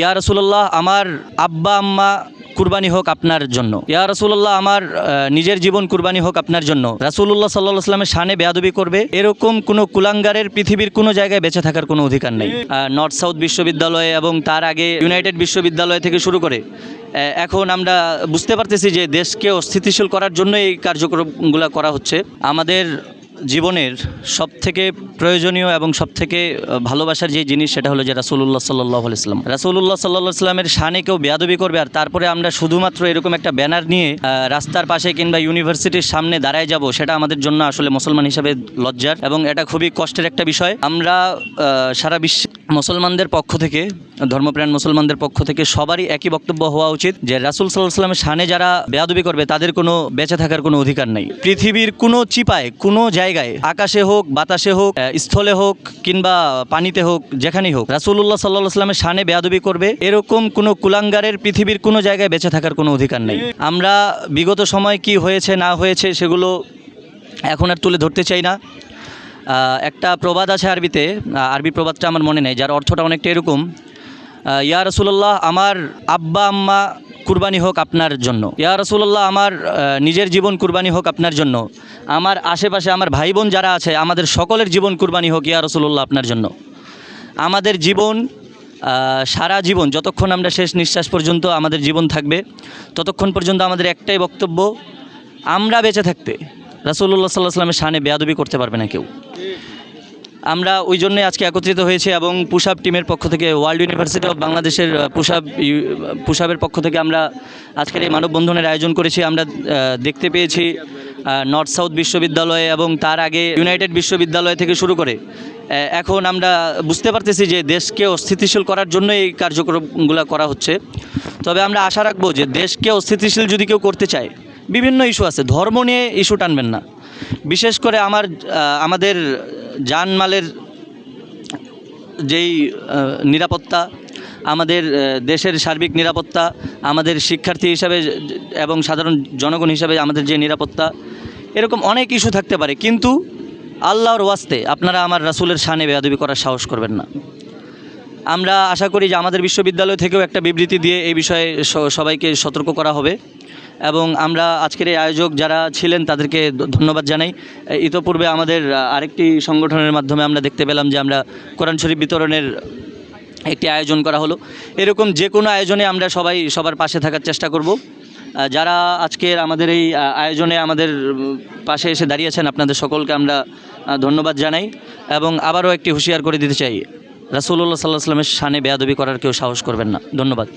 ইয়া রসুল্লাহ আমার আব্বা, আম্মা কুরবানি হোক আপনার জন্য। ইয়া রসুল্লাহ আমার নিজের জীবন কুরবানি হোক আপনার জন্য। রাসুল্লাহ সাল্লাহ আসলামের শানে বেয়াদবি করবে। এরকম কোনো কুলাঙ্গারের পৃথিবীর কোনো জায়গায় বেঁচে থাকার কোনো অধিকার নেই। নর্থ সাউথ বিশ্ববিদ্যালয়ে এবং তার আগে ইউনাইটেড বিশ্ববিদ্যালয় থেকে শুরু করে এখন আমরা বুঝতে পারতেছি যে দেশকে অস্থিতিশীল করার জন্য এই কার্যক্রমগুলো করা হচ্ছে। আমাদের জীবনের সবথেকে প্রয়োজনীয় এবং সবথেকে ভালোবাসার যে জিনিস সেটা হলো যে রাসুল্লাহ সাল্লাহ ইসলাম রাসুল্লাহ সাল্লাহ ইসলামের শানে কেউ বেয়াদবি করবে আর তারপরে আমরা শুধুমাত্র এরকম একটা ব্যানার নিয়ে রাস্তার পাশে কিংবা ইউনিভার্সিটির সামনে দাঁড়ায় যাব, সেটা আমাদের জন্য আসলে মুসলমান হিসাবে লজ্জার এবং এটা খুবই কষ্টের একটা বিষয়। আমরা সারা বিশ্বে মুসলমানদের পক্ষ থেকে, ধর্মপ্রাণ মুসলমানদের পক্ষ থেকে সবারই একই বক্তব্য হওয়া উচিত যে রাসুল সাল্লাহ সাল্লামের শানে যারা বেয়াদবি করবে, তাদের কোনো বেঁচে থাকার কোনো অধিকার নেই। পৃথিবীর কোনো চিপায়, কোনো জায়গায়, আকাশে হোক, বাতাসে হোক স্থলে হোক, কিংবা পানিতে হোক, যেখানেই হোক রাসুল্লাহ সাল্লাহ সাল্লামের শানে বেয়াদবি করবে, এরকম কোনো কুলাঙ্গারের পৃথিবীর কোনো জায়গায় বেঁচে থাকার কোনো অধিকার নেই। আমরা বিগত সময় কি হয়েছে, না হয়েছে, সেগুলো এখন আর তুলে ধরতে চাই না। একটা প্রবাদ আছে আরবিতে আরবি প্রবাদটা আমার মনে নেই, যার অর্থটা অনেকটা এরকম। ইয়া রসুল্লাহ আমার আব্বা, আম্মা কুরবানি হোক আপনার জন্য। ইয়া রসুল্লাহ আমার নিজের জীবন কুরবানি হোক আপনার জন্য। আমার আশেপাশে আমার ভাই বোন যারা আছে, আমাদের সকলের জীবন কুরবানি হোক ইয়া রসুল্লাহ আপনার জন্য। আমাদের জীবন সারা জীবন, যতক্ষণ আমরা শেষ নিঃশ্বাস পর্যন্ত আমাদের জীবন থাকবে, ততক্ষণ পর্যন্ত আমাদের একটাই বক্তব্য, আমরা বেঁচে থাকতে। রাসুল্লাহ সাল্লাহ সাল্লামের শানে বেয়াদবি করতে পারবে না কেউ। আমরা ওই জন্যই আজকে একত্রিত হয়েছি এবং পুষাব টিমের পক্ষ থেকে, ওয়ার্ল্ড ইউনিভার্সিটি অফ বাংলাদেশের পুষাব পুষাবের পক্ষ থেকে আমরা আজকের এই মানববন্ধনের আয়োজন করেছি। আমরা দেখতে পেয়েছি নর্থ সাউথ বিশ্ববিদ্যালয়ে এবং তার আগে ইউনাইটেড বিশ্ববিদ্যালয় থেকে শুরু করে এখন আমরা বুঝতে পারতেছি যে দেশকে অস্থিতিশীল করার জন্য এই কার্যক্রমগুলো করা হচ্ছে। তবে আমরা আশা রাখব যে দেশকে অস্থিতিশীল যদি কেউ করতে চায় বিভিন্ন ইস্যু আছে, ধর্ম নিয়ে ইস্যু টানবেন না। বিশেষ করে আমার আমাদের জানমালের যেই নিরাপত্তা, আমাদের দেশের সার্বিক নিরাপত্তা, আমাদের শিক্ষার্থী হিসাবে এবং সাধারণ জনগণ হিসাবে আমাদের যে নিরাপত্তা, এরকম অনেক ইস্যু থাকতে পারে। কিন্তু আল্লাহর ওয়াস্তে আপনারা আমার রাসুলের শানে বেয়াদবি করার সাহস করবেন না। আমরা আশা করি যে আমাদের বিশ্ববিদ্যালয় থেকেও একটা বিবৃতি দিয়ে এই বিষয়ে সবাইকে সতর্ক করা হবে। এবং আমরা আজকের এই আয়োজক যারা ছিলেন তাদেরকে ধন্যবাদ জানাই। ইতোপূর্বে আমাদের আরেকটি সংগঠনের মাধ্যমে আমরা দেখতে পেলাম যে আমরা কোরআন শরীফ বিতরণের একটি আয়োজন করা হলো। এরকম যে কোনো আয়োজনে আমরা সবাই সবার পাশে থাকার চেষ্টা করব। যারা আজকের আমাদের এই আয়োজনে আমাদের পাশে এসে দাঁড়িয়েছেন আপনাদের সকলকে আমরা ধন্যবাদ জানাই। এবং আবারও একটি হুঁশিয়ার করে দিতে চাই। রাসুল্লাহ সাল্লাহ সাল্লামের শানে বেয়াদবি করার কেউ সাহস করবেন না। ধন্যবাদ।